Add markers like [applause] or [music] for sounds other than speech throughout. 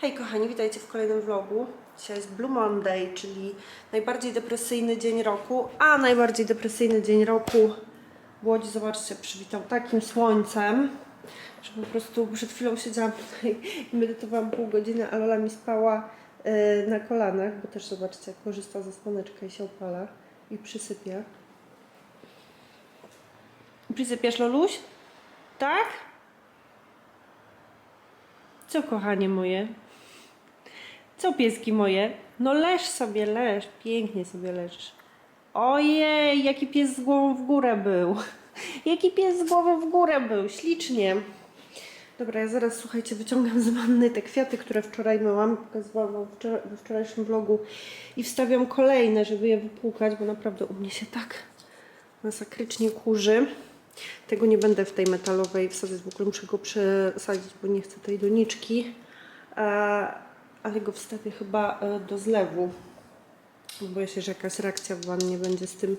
Hej kochani, witajcie w kolejnym vlogu. Dzisiaj jest Blue Monday, czyli najbardziej depresyjny dzień roku, a najbardziej depresyjny dzień roku Łodzi, zobaczcie, przywitał takim słońcem, że po prostu przed chwilą siedziałam tutaj i medytowałam pół godziny, a Lola mi spała e, na kolanach, bo też zobaczcie, korzysta ze słoneczka i się opala i przysypia. Przysypiasz Loluś? Tak? Co kochanie moje? Co pieski moje? No leż sobie, leż. Pięknie sobie leżysz. Ojej, jaki pies z głową w górę był. [laughs] Jaki pies z głową w górę był. Ślicznie. Dobra, ja zaraz, słuchajcie, wyciągam z wanny te kwiaty, które wczoraj myłam. Pokazywałam wam wczoraj, we wczorajszym vlogu. I wstawiam kolejne, żeby je wypłukać, bo naprawdę u mnie się tak masakrycznie kurzy. Tego nie będę w tej metalowej wsadzać, w ogóle muszę go przesadzić, bo nie chcę tej doniczki. Ale go wstawię chyba e, do zlewu. Bo Boję się, że jakaś reakcja w wannie będzie z tym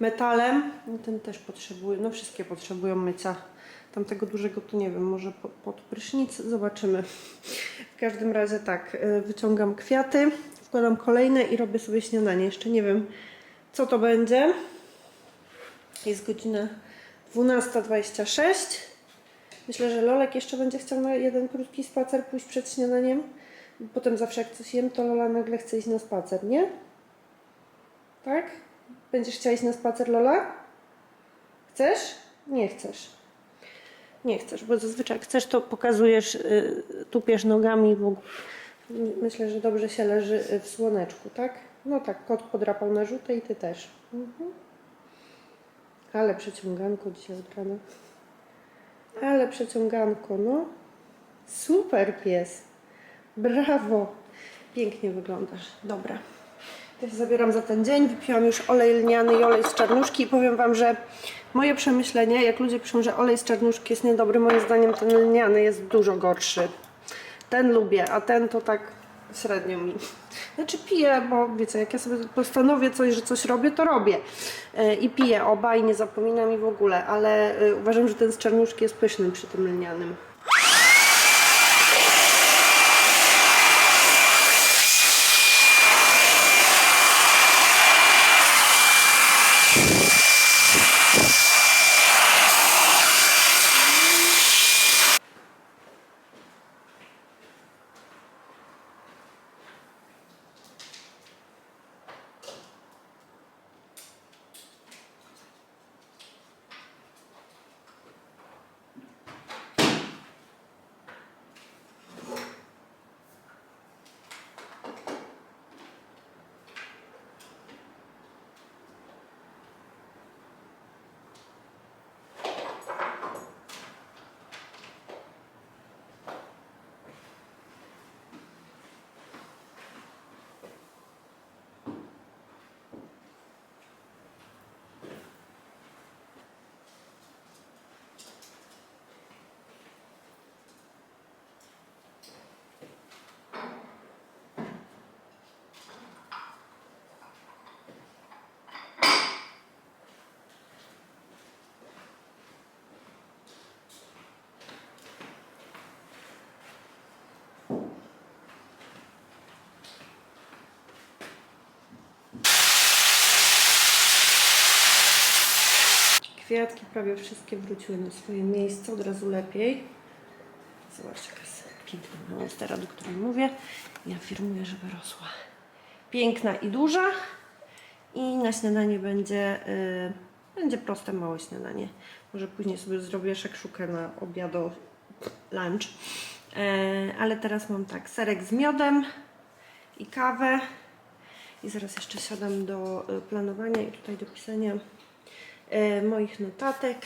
metalem. No ten też potrzebuje, no wszystkie potrzebują mycia. Tamtego dużego to nie wiem, może po- pod prysznic, zobaczymy. W każdym razie tak, e, wyciągam kwiaty, wkładam kolejne i robię sobie śniadanie. Jeszcze nie wiem, co to będzie. Jest godzina 12.26. Myślę, że Lolek jeszcze będzie chciał na jeden krótki spacer pójść przed śniadaniem. Potem zawsze jak coś jem, to Lola nagle chce iść na spacer, nie? Tak? Będziesz chciała iść na spacer, Lola? Chcesz? Nie chcesz. Nie chcesz, bo zazwyczaj jak chcesz, to pokazujesz, y, tupiesz nogami, bo myślę, że dobrze się leży y, w słoneczku, tak? No tak, kot podrapał na żółte i ty też. Mhm. Ale przeciąganko dzisiaj od rana. Ale przeciąganko, no. Super pies. Brawo. Pięknie wyglądasz. Dobra. Ja się zabieram za ten dzień. Wypiłam już olej lniany i olej z czarnuszki i powiem Wam, że moje przemyślenie, jak ludzie piszą, że olej z czarnuszki jest niedobry, moim zdaniem ten lniany jest dużo gorszy. Ten lubię, a ten to tak średnio mi. Znaczy piję, bo wiecie, jak ja sobie postanowię coś, że coś robię, to robię. Yy, I piję oba i nie zapominam i w ogóle, ale yy, uważam, że ten z czarnuszki jest pyszny przy tym lnianym. Kwiatki prawie wszystkie wróciły na swoje miejsce, od razu lepiej. Zobaczcie, jaka jest piękna monstera, do której mówię. Ja firmuję, żeby rosła piękna i duża. I na śniadanie będzie, y, będzie proste, małe śniadanie. Może później sobie zrobię szakszukę na obiado, lunch. E, ale teraz mam tak, serek z miodem i kawę. I zaraz jeszcze siadam do y, planowania i tutaj do pisania moich notatek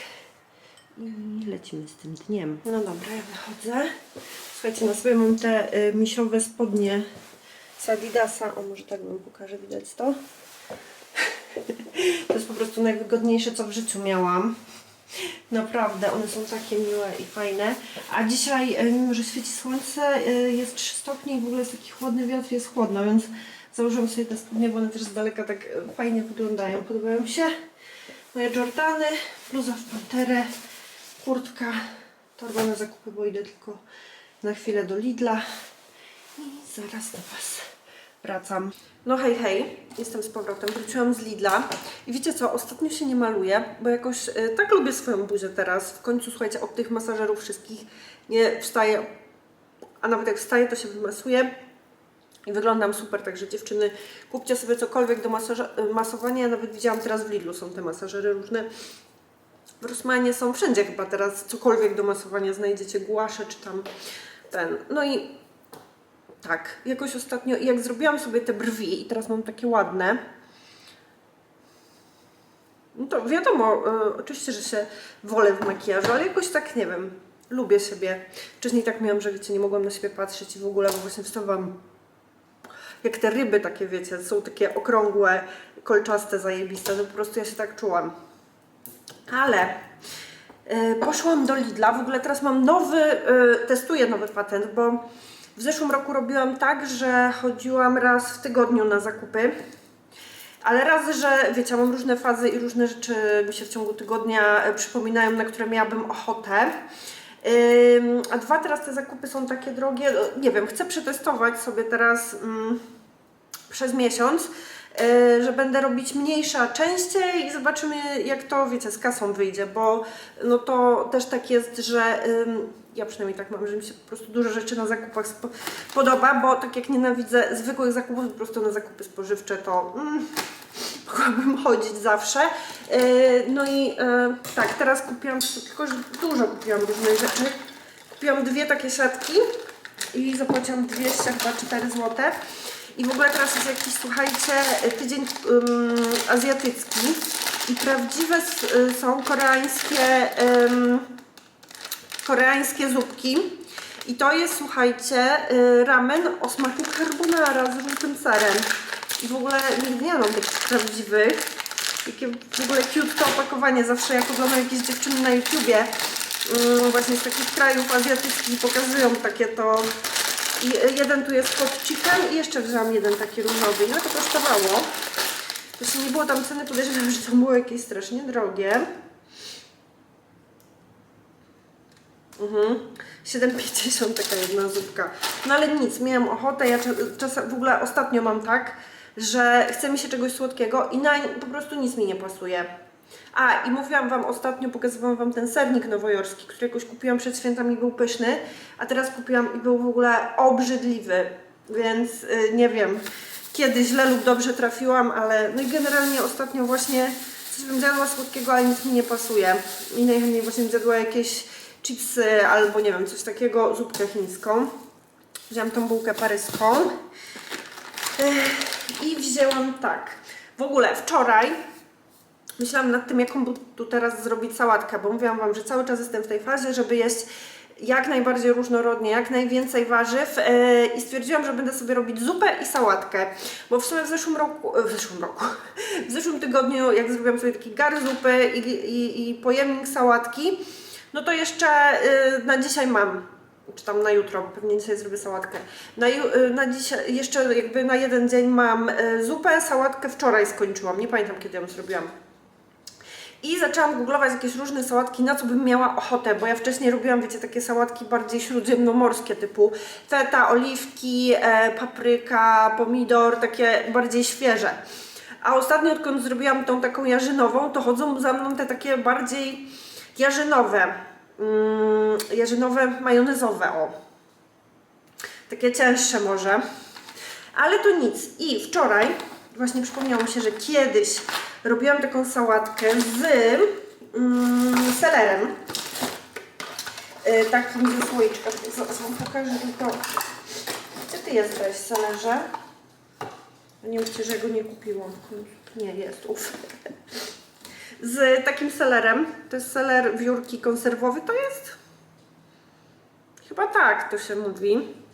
i lecimy z tym dniem. No dobra, ja wychodzę. Słuchajcie, na sobie mam te e, misiowe spodnie z Adidasa. O, może tak wam pokażę, widać to. [laughs] To jest po prostu najwygodniejsze, co w życiu miałam. Naprawdę, one są takie miłe i fajne. A dzisiaj, e, mimo że świeci słońce, e, jest 3 stopnie i w ogóle jest taki chłodny wiatr, jest chłodno, więc założyłam sobie te spodnie, bo one też z daleka tak e, fajnie wyglądają. Podobają mi się. Moje Jordany, bluza w panterę, kurtka, torba na zakupy, bo idę tylko na chwilę do Lidla. Zaraz do Was wracam. No hej, hej, jestem z powrotem, wróciłam z Lidla. I wiecie co, ostatnio się nie maluję, bo jakoś e, tak lubię swoją buzię teraz. W końcu, słuchajcie, od tych masażerów wszystkich nie wstaję, a nawet jak wstaję, to się wymasuję i wyglądam super, także dziewczyny, kupcie sobie cokolwiek do masaża- e, masowania. Ja nawet widziałam teraz w Lidlu są te masażery różne. W Rossmanie są wszędzie chyba teraz cokolwiek do masowania znajdziecie, głasze czy tam ten. No i tak, jakoś ostatnio, jak zrobiłam sobie te brwi i teraz mam takie ładne, no to wiadomo, y, oczywiście, że się wolę w makijażu, ale jakoś tak, nie wiem, lubię siebie. Wcześniej tak miałam, że wiecie, nie mogłam na siebie patrzeć i w ogóle, bo właśnie wstawałam jak te ryby takie, wiecie, są takie okrągłe, kolczaste, zajebiste, to po prostu ja się tak czułam. Ale y, poszłam do Lidla, w ogóle teraz mam nowy, y, testuję nowy patent, bo w zeszłym roku robiłam tak, że chodziłam raz w tygodniu na zakupy, ale raz, że wiecie, mam różne fazy i różne rzeczy mi się w ciągu tygodnia e, przypominają, na które miałabym ochotę. A dwa, teraz te zakupy są takie drogie. No, Nie wiem, chcę przetestować sobie teraz mm, przez miesiąc, y, że będę robić mniejsza częściej i zobaczymy jak to, wiecie, z kasą wyjdzie, bo no to też tak jest, że ja przynajmniej tak mam, że mi się po prostu dużo rzeczy na zakupach podoba, bo tak jak nienawidzę zwykłych zakupów, po prostu na zakupy spożywcze to mm, mogłabym chodzić zawsze. Yy, no i yy, tak, teraz kupiłam, tylko że dużo kupiłam różnych rzeczy. Kupiłam dwie takie siatki i zapłaciłam 200 chyba 4 zł. I w ogóle teraz jest jakiś, słuchajcie, tydzień ym, azjatycki i prawdziwe y, są koreańskie ym, koreańskie zupki. I to jest, słuchajcie, y, ramen o smaku carbonara z żółtym serem. I w ogóle nie mam takich prawdziwych. Jakie w ogóle cute opakowanie. Zawsze jak oglądam jakieś dziewczyny na YouTubie, mm, właśnie z takich krajów azjatyckich pokazują takie to. I y, jeden tu jest chicken i jeszcze wziąłam jeden taki różowy. Ile to kosztowało? Właśnie nie było tam ceny, podejrzewam, że to było jakieś strasznie drogie. Mhm. 7,50 taka jedna zupka. No ale nic, miałam ochotę. Ja czasem w ogóle ostatnio mam tak, że chce mi się czegoś słodkiego i na, po prostu nic mi nie pasuje. A i mówiłam Wam ostatnio, pokazywałam Wam ten sernik nowojorski, który jakoś kupiłam przed świętami, był pyszny, a teraz kupiłam i był w ogóle obrzydliwy, więc y, nie wiem, kiedy źle lub dobrze trafiłam, ale no i generalnie ostatnio właśnie coś bym zjadła słodkiego, ale nic mi nie pasuje. I najchętniej właśnie zjadła jakieś chipsy albo nie wiem, coś takiego, zupkę chińską. Wziąłam tą bułkę paryską. Ech, I wzięłam tak. W ogóle wczoraj myślałam nad tym, jaką tu teraz zrobić sałatkę, bo mówiłam Wam, że cały czas jestem w tej fazie, żeby jeść jak najbardziej różnorodnie, jak najwięcej warzyw e, i stwierdziłam, że będę sobie robić zupę i sałatkę, bo w sumie w zeszłym roku, e, w zeszłym roku, [laughs] w zeszłym tygodniu, jak zrobiłam sobie taki gar zupy i, i, i pojemnik sałatki, no to jeszcze e, na dzisiaj mam czy tam na jutro, pewnie dzisiaj zrobię sałatkę. Na, na dzisiaj, jeszcze jakby na jeden dzień mam zupę, sałatkę wczoraj skończyłam, nie pamiętam kiedy ją zrobiłam. I zaczęłam googlować jakieś różne sałatki, na co bym miała ochotę, bo ja wcześniej robiłam, wiecie, takie sałatki bardziej śródziemnomorskie, typu feta, oliwki, e, papryka, pomidor, takie bardziej świeże. A ostatnio, odkąd zrobiłam tą taką jarzynową, to chodzą za mną te takie bardziej jarzynowe, mm, jarzynowe, majonezowe, o. Takie cięższe może. Ale to nic. I wczoraj właśnie przypomniało mi się, że kiedyś robiłam taką sałatkę z mm, selerem. Yy, takim ze słoiczka. Zaraz wam pokażę tylko. Gdzie ty jesteś, selerze? Nie mówcie, że go nie kupiłam. Nie, jest, uf. Z takim selerem. To jest seler wiórki konserwowy. To jest? Chyba tak to się mówi.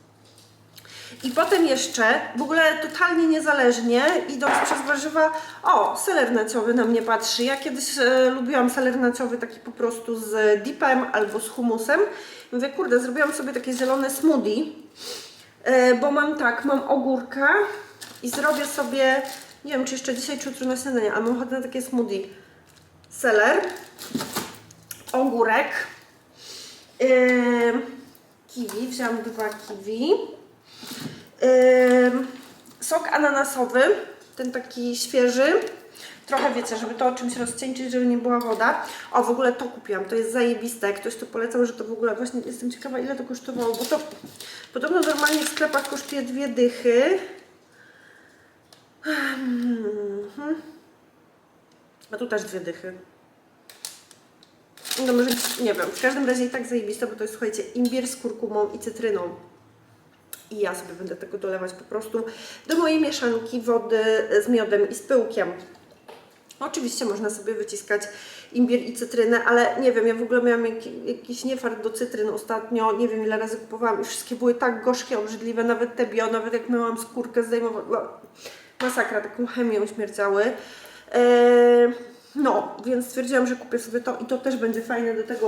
I potem jeszcze, w ogóle totalnie niezależnie, idąc przez warzywa, o, seler naciowy na mnie patrzy. Ja kiedyś e, lubiłam seler naciowy taki po prostu z dipem albo z humusem. Mówię, kurde, zrobiłam sobie takie zielone smoothie, e, bo mam tak, mam ogórka i zrobię sobie, nie wiem czy jeszcze dzisiaj, czy jutro na śniadanie, ale mam ochotę na takie smoothie. Seler, ogórek, yy, kiwi, wziąłam dwa kiwi, sok ananasowy, ten taki świeży. Trochę wiecie, żeby to czymś rozcieńczyć, żeby nie była woda. O, w ogóle to kupiłam, to jest zajebiste. Ktoś to polecał, że to w ogóle właśnie jestem ciekawa ile to kosztowało, bo to podobno normalnie w sklepach kosztuje dwie dychy. Mhm. A tu też dwie dychy. No może, nie wiem, w każdym razie i tak zajebiste, bo to jest, słuchajcie, imbir z kurkumą i cytryną. I ja sobie będę tego dolewać po prostu do mojej mieszanki wody z miodem i z pyłkiem. Oczywiście można sobie wyciskać imbir i cytrynę, ale nie wiem, ja w ogóle miałam jaki, jakiś niefart do cytryn ostatnio, nie wiem ile razy kupowałam i wszystkie były tak gorzkie, obrzydliwe, nawet te bio, nawet jak myłam skórkę, zdejmowałam, masakra, taką chemią śmierdziały. Eee, no, więc stwierdziłam, że kupię sobie to i to też będzie fajne do tego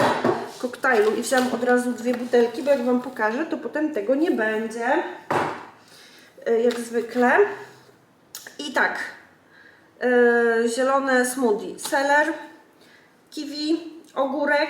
koktajlu. I wziąłam od razu dwie butelki, bo jak Wam pokażę, to potem tego nie będzie, e, jak zwykle. I tak, e, zielone smoothie, seler, kiwi, ogórek,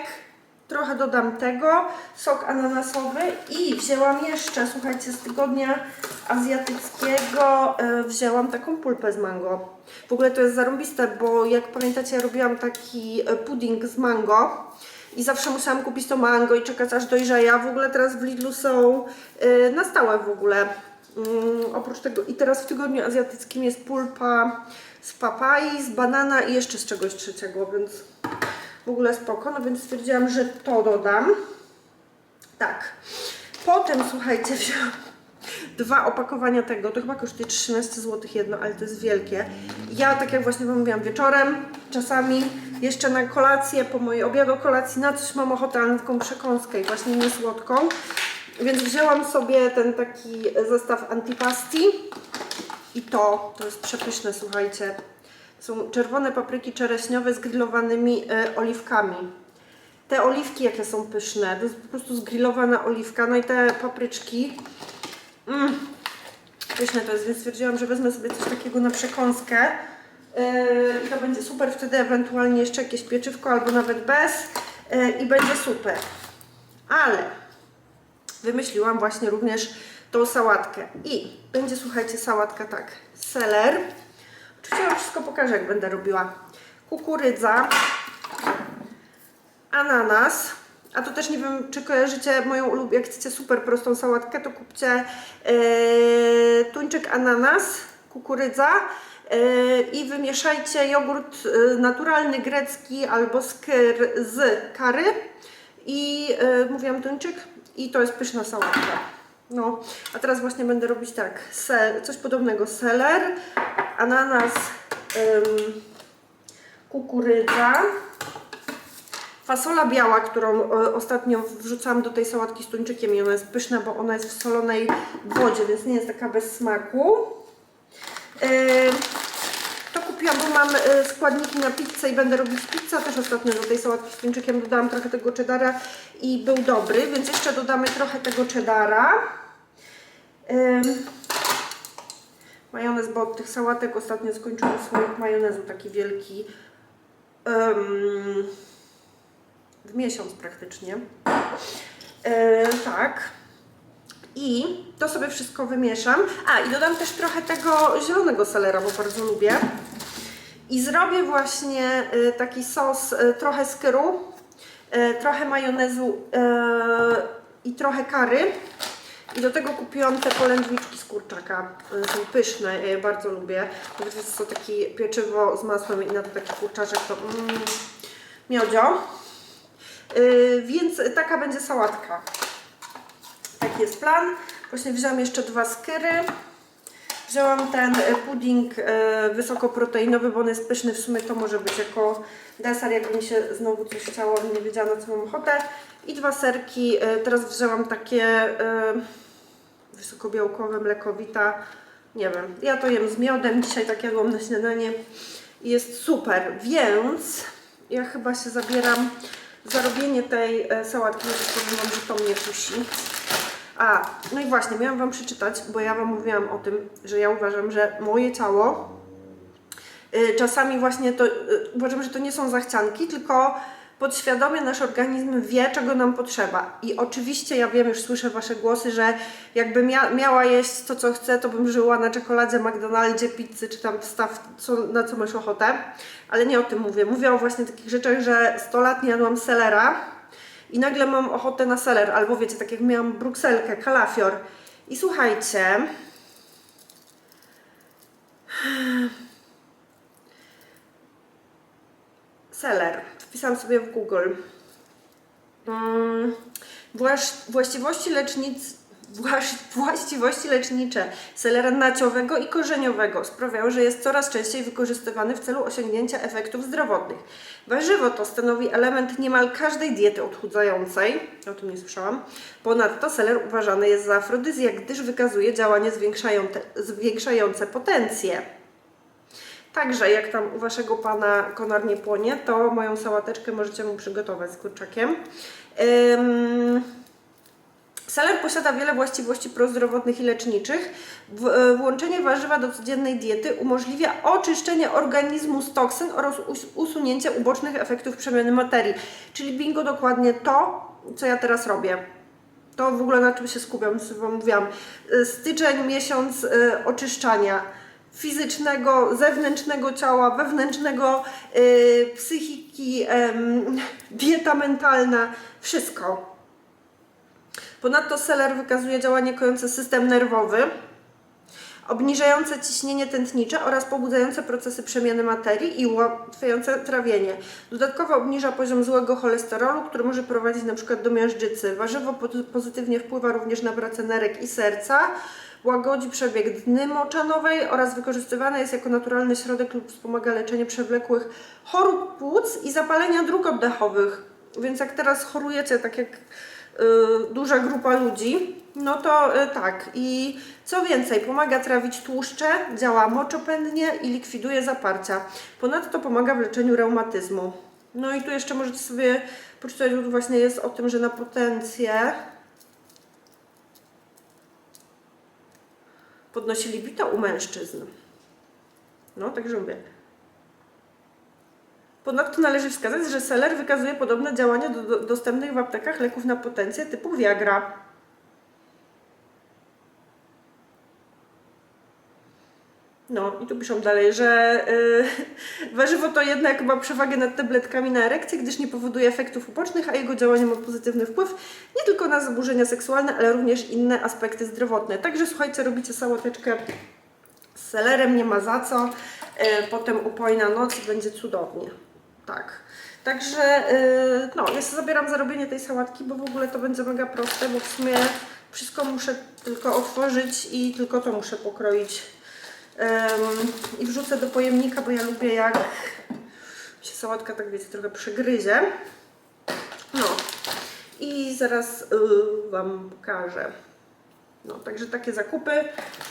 trochę dodam tego, sok ananasowy i wzięłam jeszcze, słuchajcie, z tygodnia azjatyckiego e, wzięłam taką pulpę z mango. W ogóle to jest zarąbiste, bo jak pamiętacie, ja robiłam taki e, pudding z mango i zawsze musiałam kupić to mango i czekać aż dojrzeje, w ogóle teraz w Lidlu są e, na stałe w ogóle. Mm, oprócz tego i teraz w tygodniu azjatyckim jest pulpa z papai, z banana i jeszcze z czegoś trzeciego, więc w ogóle spoko, no więc stwierdziłam, że to dodam. Tak. Potem, słuchajcie, [laughs] wziąłam dwa opakowania tego, to chyba kosztuje 13 zł jedno, ale to jest wielkie. Ja, tak jak właśnie Wam mówiłam, wieczorem, czasami jeszcze na kolację, po mojej obiadu kolacji, na coś mam ochotę, ale na taką przekąskę i właśnie nie słodką. Więc wzięłam sobie ten taki zestaw antipasti i to, to jest przepyszne, słuchajcie. Są czerwone papryki czereśniowe z grillowanymi e, oliwkami. Te oliwki jakie są pyszne, to jest po prostu zgrillowana oliwka, no i te papryczki. Mm, pyszne to jest, więc stwierdziłam, że wezmę sobie coś takiego na przekąskę. Yy, I to będzie super, wtedy ewentualnie jeszcze jakieś pieczywko albo nawet bez yy, i będzie super. Ale wymyśliłam właśnie również tą sałatkę. I będzie, słuchajcie, sałatka tak, seler. Oczywiście Wam wszystko pokażę, jak będę robiła. Kukurydza, ananas, a to też nie wiem, czy kojarzycie moją ulubioną, jak chcecie super prostą sałatkę, to kupcie yy, tuńczyk ananas, kukurydza yy, i wymieszajcie jogurt yy, naturalny, grecki albo skyr z kary i yy, mówiłam tuńczyk i to jest pyszna sałatka. No, a teraz właśnie będę robić tak, coś podobnego, seler, ananas, ym, kukurydza, fasola biała, którą ostatnio wrzucałam do tej sałatki z tuńczykiem i ona jest pyszna, bo ona jest w solonej wodzie, więc nie jest taka bez smaku. Ym, to kupiłam, bo mam e, składniki na pizzę i będę robić pizzę. Też ostatnio do tej sałatki z tuńczykiem dodałam trochę tego cheddara i był dobry, więc jeszcze dodamy trochę tego cheddara. Majonez, bo od tych sałatek ostatnio skończyłam słoik majonezu, taki wielki. W miesiąc praktycznie. Tak. I to sobie wszystko wymieszam. A, i dodam też trochę tego zielonego selera, bo bardzo lubię. I zrobię właśnie y, taki sos, y, trochę skyru, y, trochę majonezu i trochę kary. I do tego kupiłam te polędwiczki z kurczaka. Y, Są pyszne, ja je bardzo lubię. Nawet jest to takie pieczywo z masłem i na to taki kurczaczek to mm, miodzio. Yy, więc taka będzie sałatka. Taki jest plan. Właśnie wziąłam jeszcze dwa skyry. Wzięłam ten pudding e, wysokoproteinowy, bo on jest pyszny. W sumie to może być jako deser, jakby mi się znowu coś chciało, nie wiedziała na co mam ochotę. I dwa serki. E, teraz wzięłam takie e, wysokobiałkowe, mlekowita. Nie wiem, ja to jem z miodem. Dzisiaj tak jadłam na śniadanie. I jest super, więc ja chyba się zabieram za robienie tej e, sałatki. Ja powiem że to mnie kusi. A, no i właśnie, miałam Wam przeczytać, bo ja Wam mówiłam o tym, że ja uważam, że moje ciało y, czasami właśnie to, y, uważam, że to nie są zachcianki, tylko podświadomie nasz organizm wie, czego nam potrzeba. I oczywiście ja wiem, już słyszę Wasze głosy, że jakbym mia miała jeść to, co chcę, to bym żyła na czekoladzie, McDonaldzie, pizzy, czy tam wstaw, co, na co masz ochotę. Ale nie o tym mówię. Mówię o właśnie takich rzeczach, że 100 lat nie jadłam selera i nagle mam ochotę na seler. Albo wiecie, tak jak miałam brukselkę, kalafior. I słuchajcie... [sighs] Seller. Wpisałam sobie w Google. Mm, właś, właściwości lecznic, właś, właściwości lecznicze selera naciowego i korzeniowego sprawiają, że jest coraz częściej wykorzystywany w celu osiągnięcia efektów zdrowotnych. Warzywo to stanowi element niemal każdej diety odchudzającej. O tym nie słyszałam. Ponadto seler uważany jest za afrodyzjak, gdyż wykazuje działanie zwiększające potencję. Także jak tam u Waszego Pana konar nie płonie, to moją sałateczkę możecie mu przygotować z kurczakiem. Ym... Seler posiada wiele właściwości prozdrowotnych i leczniczych. E, włączenie warzywa do codziennej diety umożliwia oczyszczenie organizmu z toksyn oraz us- usunięcie ubocznych efektów przemiany materii. Czyli bingo dokładnie to, co ja teraz robię. To w ogóle na czym się skupiam, co Wam mówiłam. E, Styczeń, miesiąc e, oczyszczania fizycznego, zewnętrznego ciała, wewnętrznego, y, psychiki, [laughs] dieta mentalna, wszystko. Ponadto seler wykazuje działanie kojące system nerwowy, obniżające ciśnienie tętnicze oraz pobudzające procesy przemiany materii i ułatwiające trawienie. Dodatkowo obniża poziom złego cholesterolu, który może prowadzić przykład do miażdżycy. Warzywo po- pozytywnie wpływa również na pracę nerek i serca, łagodzi przebieg dny moczanowej oraz wykorzystywane jest jako naturalny środek lub wspomaga leczenie przewlekłych chorób płuc i zapalenia dróg oddechowych. Więc jak teraz chorujecie, tak jak y, duża grupa ludzi, no to y, tak. I co więcej, pomaga trawić tłuszcze, działa moczopędnie i likwiduje zaparcia. Ponadto pomaga w leczeniu reumatyzmu. No i tu jeszcze możecie sobie poczytać, bo tu właśnie jest o tym, że na potencję podnosi libido u mężczyzn. No, także mówię. Ponadto należy wskazać, że seler wykazuje podobne działania do, do dostępnych w aptekach leków na potencję typu Viagra. No i tu piszą dalej, że yy, [laughs] warzywo to jednak ma przewagę nad tabletkami na erekcję, gdyż nie powoduje efektów ubocznych, a jego działanie ma pozytywny wpływ nie tylko na zaburzenia seksualne, ale również inne aspekty zdrowotne. Także słuchajcie, robicie sałateczkę z selerem, nie ma za co. Yy, potem upojna noc i będzie cudownie. Tak. Także yy, no, ja sobie zabieram za robienie tej sałatki, bo w ogóle to będzie mega proste, bo w sumie wszystko muszę tylko otworzyć i tylko to muszę pokroić i wrzucę do pojemnika, bo ja lubię jak się sałatka tak wiecie trochę przegryzie. No i zaraz y, Wam pokażę. No, także takie zakupy,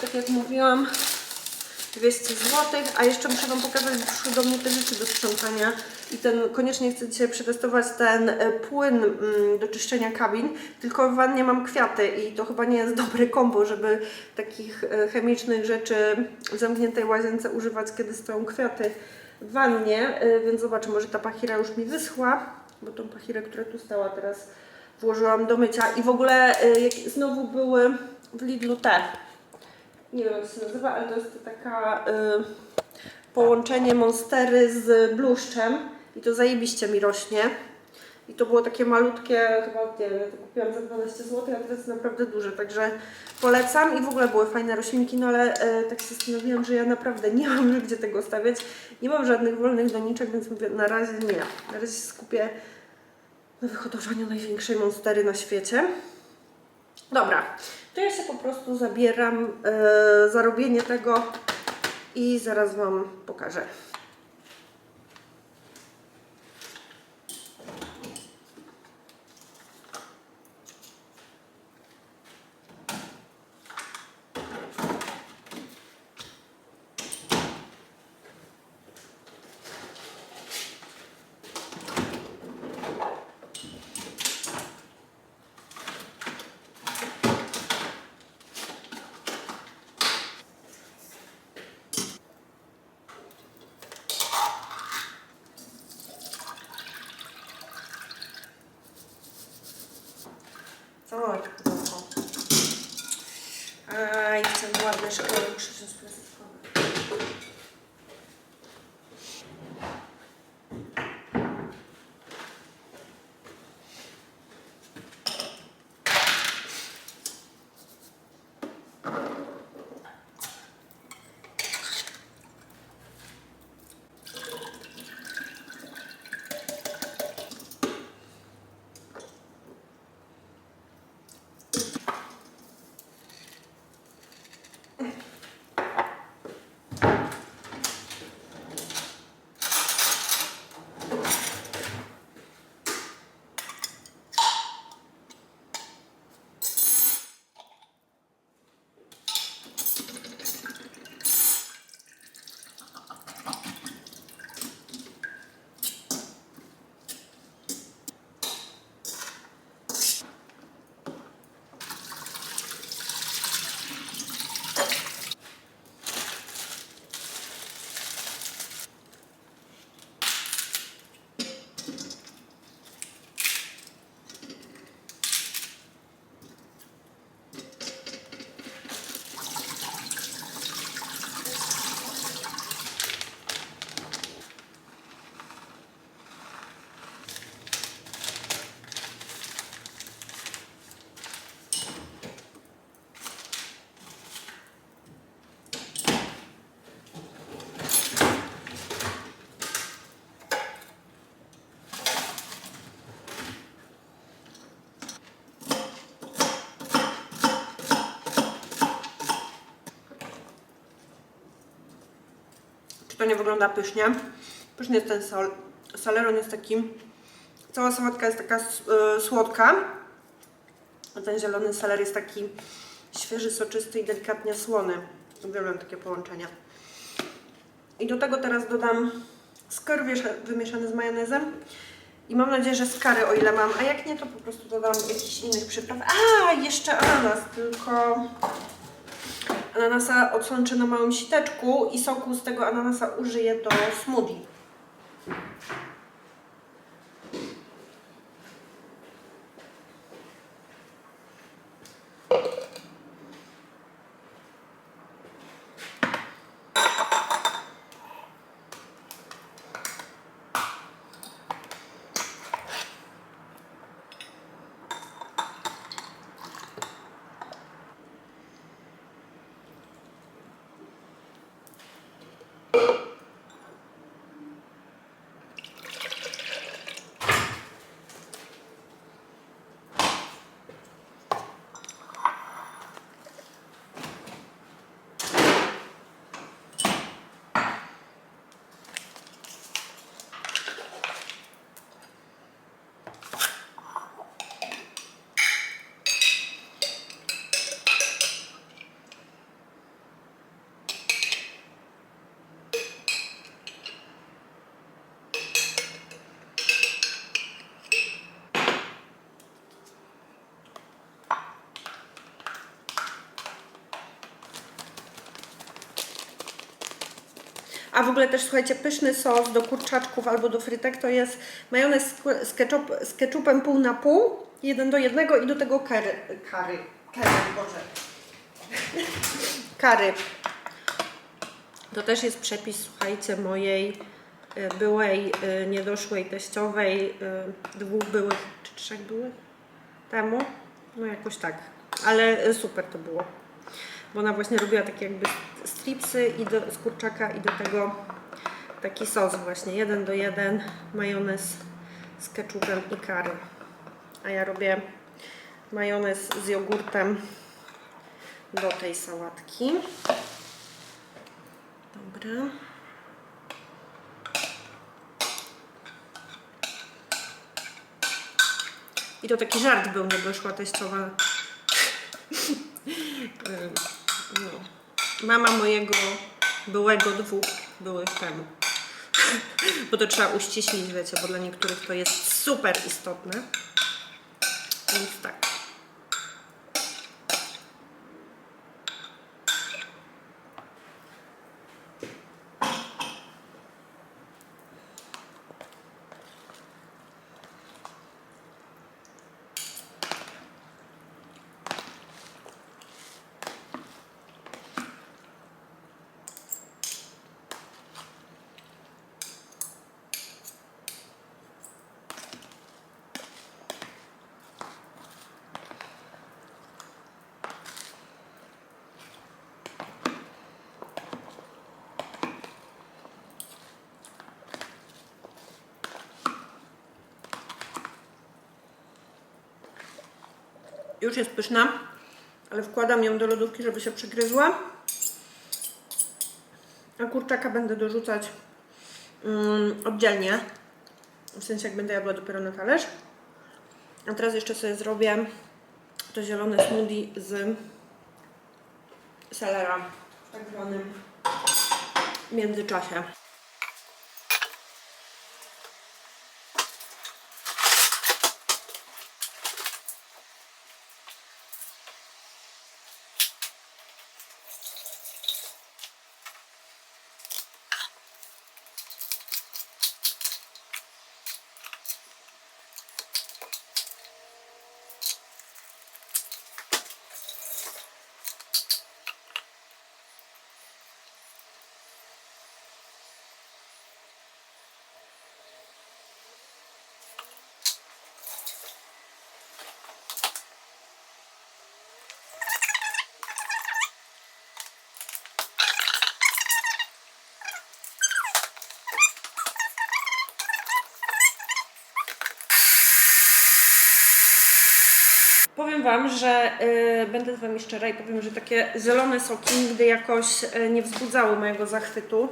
tak jak mówiłam, 200 zł, a jeszcze muszę Wam pokazać, bo przyszły do mnie te rzeczy do sprzątania i ten, koniecznie chcę dzisiaj przetestować ten e, płyn mm, do czyszczenia kabin, tylko w wannie mam kwiaty i to chyba nie jest [laughs] dobre kombo, żeby takich e, chemicznych rzeczy w zamkniętej łazience używać, kiedy stoją kwiaty w wannie, e, więc zobaczę, może ta pachira już mi wyschła, bo tą pachirę, która tu stała teraz włożyłam do mycia. I w ogóle znowu były w Lidlu te nie wiem jak się nazywa, ale to jest taka y, połączenie monstery z bluszczem i to zajebiście mi rośnie. I to było takie malutkie, chyba nie wiem, to kupiłam za 12 zł, a to jest naprawdę duże, także polecam i w ogóle były fajne roślinki, no ale e, tak się zastanowiłam, że ja naprawdę nie mam [laughs] gdzie tego stawiać, nie mam żadnych wolnych doniczek, więc mówię, na razie nie. Na razie się skupię na wyhodowaniu największej monstery na świecie. Dobra, to ja się po prostu zabieram e, tego i zaraz Wam pokażę. To nie wygląda pysznie? Pyszny jest ten sol. Saleron jest taki... Cała sałatka jest taka y, słodka. A ten zielony seler jest taki świeży, soczysty i delikatnie słony. Uwielbiam takie połączenia. I do tego teraz dodam skor wymieszany z majonezem. I mam nadzieję, że skary o ile mam, a jak nie, to po prostu dodam jakichś innych przypraw. A, jeszcze ananas, tylko ananasa odsączę na małym siteczku i soku z tego ananasa użyję do smoothie. A w ogóle też słuchajcie, pyszny sos do kurczaczków albo do frytek to jest majonez z ketchup, z ketchupem pół na pół, jeden do jednego i do tego curry. Curry. Curry, Boże. [laughs] Curry. To też jest przepis, słuchajcie, mojej y, byłej, y, niedoszłej teściowej, y, dwóch byłych, czy trzech byłych temu. No jakoś tak. Ale super to było. Bo ona właśnie robiła takie jakby stripsy i do, z kurczaka i do tego taki sos właśnie, jeden do jeden, majonez z ketchupem i curry. A ja robię majonez z jogurtem do tej sałatki. Dobra. I to taki żart był, nie doszła teściowa. [laughs] No. Mama mojego byłego dwóch byłych temu. [laughs] Bo to trzeba uściślić, wiecie, bo dla niektórych to jest super istotne. Więc tak. Już jest pyszna, ale wkładam ją do lodówki, żeby się przygryzła. A kurczaka będę dorzucać mm, oddzielnie. W sensie, jak będę jadła dopiero na talerz. A teraz jeszcze sobie zrobię to zielone smoothie z selera tak zwanym międzyczasie. Powiem Wam, że y, będę z Wami szczera i powiem, że takie zielone soki nigdy jakoś y, nie wzbudzały mojego zachwytu.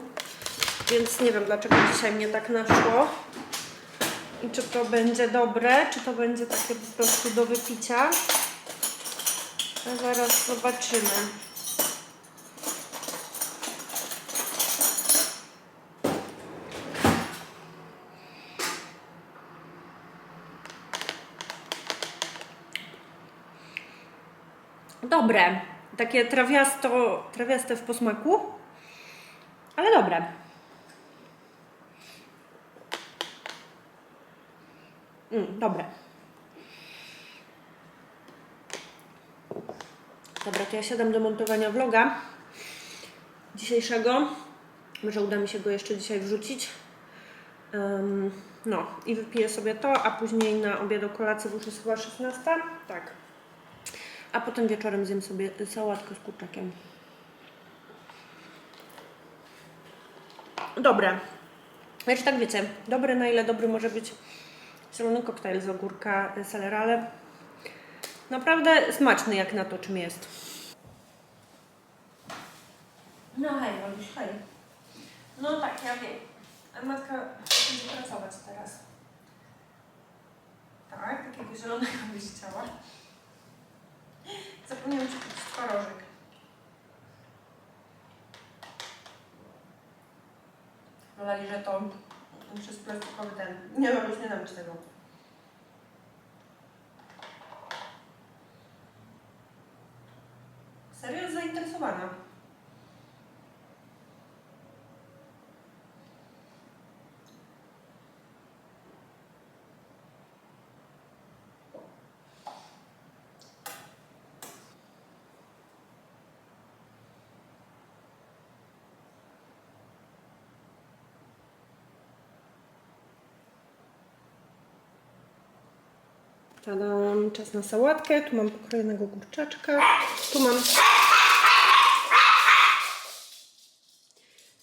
Więc nie wiem, dlaczego dzisiaj mnie tak naszło. I czy to będzie dobre, czy to będzie takie po prostu do wypicia. A zaraz zobaczymy. Dobre. Takie trawiasto, trawiaste w posmaku, ale dobre. Mm, dobre. Dobra, to ja siadam do montowania vloga dzisiejszego. Może uda mi się go jeszcze dzisiaj wrzucić. Em, no i wypiję sobie to, a później na obiad o kolacji, bo już jest chyba 16. Tak. A potem wieczorem zjem sobie sałatkę z kurczakiem. Dobre. Znaczy tak wiecie, dobre na ile dobry może być zielony koktajl z ogórka, y, selera, ale naprawdę smaczny jak na to czym jest. No hej, Woluś, hej. No tak, ja wiem. A matka będzie pracować teraz. Tak, takiego zielonego byś chciała. Zapomniałam Ci kupić twarożek. Wolali, że to przez plastikowy ten. Nie robić, nie robić tego. Serio zainteresowana. Tadam, czas na sałatkę. Tu mam pokrojonego kurczaczka. Tu mam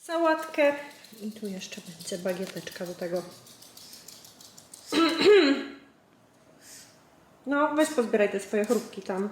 sałatkę. I tu jeszcze będzie bagieteczka do tego. [clears throat] No, weź pozbieraj te swoje chrupki tam.